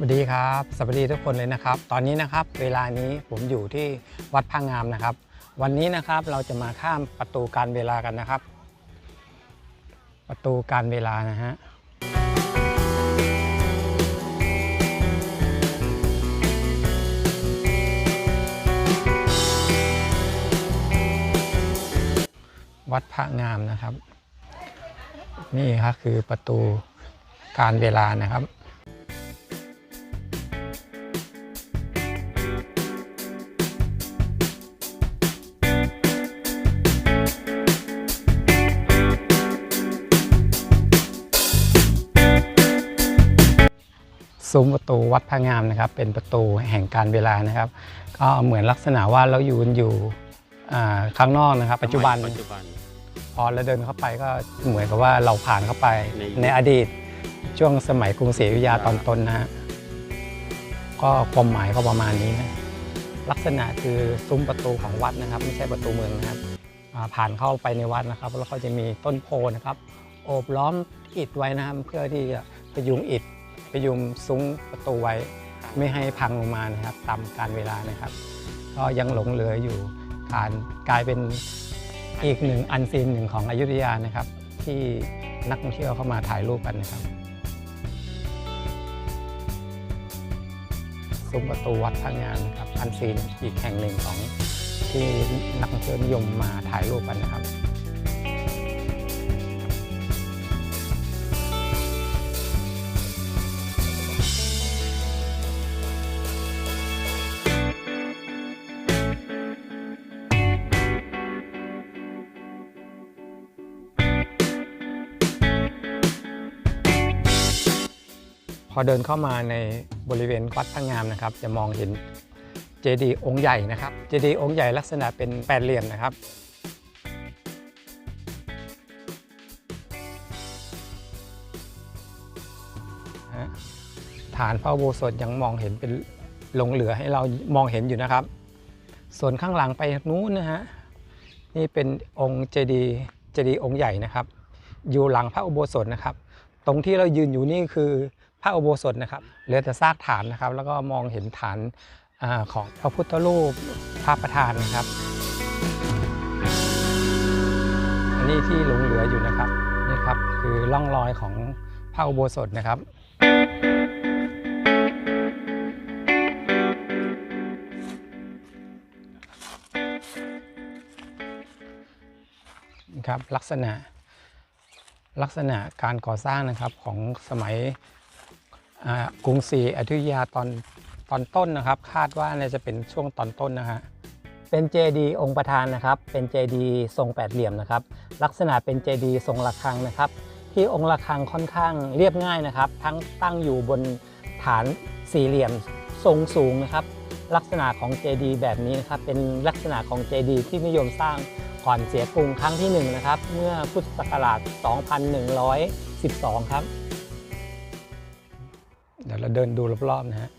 วัสดีครับสวัสดีทุกคนเลยนะครับ ตอนนี้นะครับเวลานี้ผมอยู่ที่วัดพระงามนะครับ วันนี้นะครับเราจะมาข้ามประตูการเวลากันนะครับ ประตูการเวลานะฮะวัดพระงามนะครับ นี่ครับคือประตูการเวลานะครับ ซุ้มประตูวัดพระงามนะครับ เป็นประตูแห่งการเวลานะครับ ก็เหมือนลักษณะว่าเราอยู่อยู่อ่าข้างนอกนะครับ ปัจจุบันปัจจุบัน พอเราเดินเข้าไปก็เหมือนกับว่าเราผ่านเข้าไปในในอดีตช่วงสมัยกรุงศรีอยุธยาตอนต้นนะฮะก็ความหมายก็ประมาณนี้นะลักษณะคือซุ้มประตูของวัดนะครับ ไม่ใช่ประตูเมืองนะครับอ่าผ่านเข้าไปในวัดนะครับ แล้วก็จะมีต้นโพนะครับ โอบล้อมอิฐไว้นะครับเพื่อที่จะพยุงอิฐพ ยุงซุ้มประตูไว้ ไม่ให้พังลงมานะครับตามการเวลานะครับ ก็ยังหลงเหลืออยู่การกลายเป็นอีกหนึ่งอันซีนหนึ่งของอยุธยานะครับ ที่นักท่องเที่ยวเข้ามาถ่ายรูปกันนะครับซุ้มประตูวัดพระงานะครับอันซีนอีกแห่งหนึ่งของที่นักท่องเที่ยวนิยมมาถ่ายรูปกันนะครับ อเดินเข้ามาในบริเวณวัดพระงามนะครับ จะมองเห็นเจดีย์องค์ใหญ่นะครับ เจดีย์องค์ใหญ่ลักษณะเป็นแปดเหลี่ยมนะครับ ฐานพระอุโบสถยังมองเห็นเป็นหลงเหลือให้เรามองเห็นอยู่นะครับ ส่วนข้างหลังไปนู้นนะฮะ นี่เป็นองค์เจดีย์เจดีย์องค์ใหญ่นะครับ อยู่หลังพระอุโบสถนะครับ ตรงที่เรายืนอยู่นี่คือพระอุโบสถนะครับเหลือแต่ซากฐานนะครับ แล้วก็มองเห็นฐานอของพระพุทธรูปพระประธานนะครับ อันนี้ที่หลงเหลืออยู่นะครับนี่ครับคือร่องรอยของพระอุโบสถนะครับนะครับลักษณะ ลักษณะการก่อสร้างนะครับของสมัยกรุงศรีอยุธยาตอนตอนต้นนะครับ คาดว่าน่าจะเป็นช่วงตอนต้นนะฮะเป็นเจดีย์องค์ประธานนะครับ เป็นเจดีย์ทรงแปดเหลี่ยมนะครับ ลักษณะเป็นเจดีย์ทรงระฆังนะครับ ที่องค์ระฆังค่อนข้างเรียบง่ายนะครับ ทั้งตั้งอยู่บนฐานสี่เหลี่ยมทรงสูงนะครับ ลักษณะของเจดีย์แบบนี้นะครับเป็นลักษณะของเจดีย์ที่นิยมสร้างก่อนเสียกรุงครั้งที่หนึ่งนะครับเมื่อพุทธศักราช 2112 ครับ เดี๋ยวเราเดินดูรอบๆนะฮะ